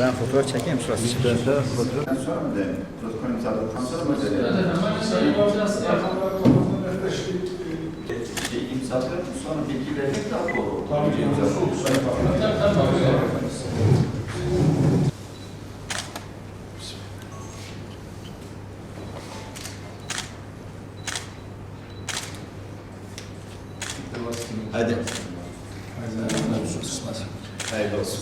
Ben fotoğraf çekeyim şurası. Ben sonra mı derim? Protokol imzaladıktan sonra mı derim? Şey, imzalayıp sonra bilgi vermek daha doğru. Tabii Hadi. Hayırlı olsun.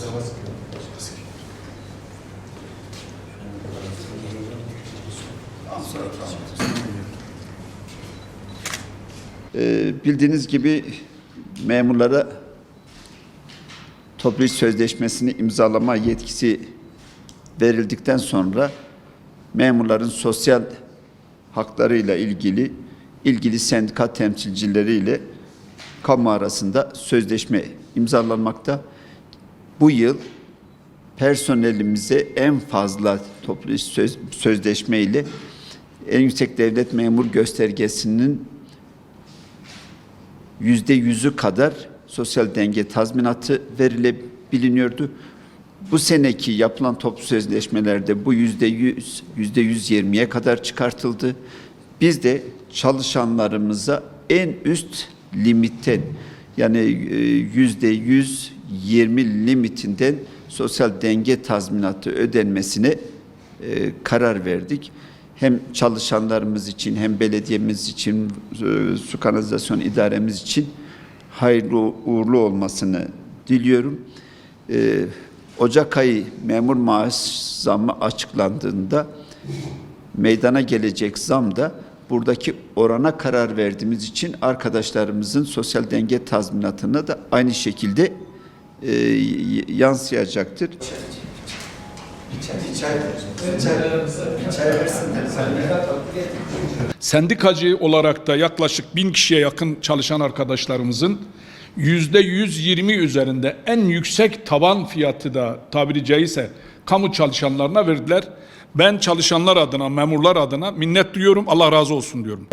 Ee, bildiğiniz gibi memurlara toplu iş sözleşmesini imzalama yetkisi verildikten sonra memurların sosyal haklarıyla ilgili ilgili sendika temsilcileriyle kamu arasında sözleşme imzalanmakta. Bu yıl personelimize en fazla toplu söz, sözleşme ile en yüksek devlet memur göstergesinin yüzde yüzü kadar sosyal denge tazminatı verilebiliniyordu. Bu seneki yapılan toplu sözleşmelerde bu yüzde yüz, yüzde yüz yirmiye kadar çıkartıldı. Biz de çalışanlarımıza en üst limitten yani e, yüzde yüz yirmi limitinden sosyal denge tazminatı ödenmesine e, karar verdik. Hem çalışanlarımız için hem belediyemiz için, e, su kanalizasyon idaremiz için hayırlı uğurlu olmasını diliyorum. Ocak ayı memur maaş zammı açıklandığında meydana gelecek zam da buradaki orana karar verdiğimiz için arkadaşlarımızın sosyal denge tazminatına da aynı şekilde e, yansıyacaktır. Sendikacı olarak da yaklaşık bin kişiye yakın çalışan arkadaşlarımızın yüzde 120 üzerinde en yüksek taban fiyatı da tabiri caizse kamu çalışanlarına verdiler. Ben çalışanlar adına, memurlar adına minnet duyuyorum. Allah razı olsun diyorum.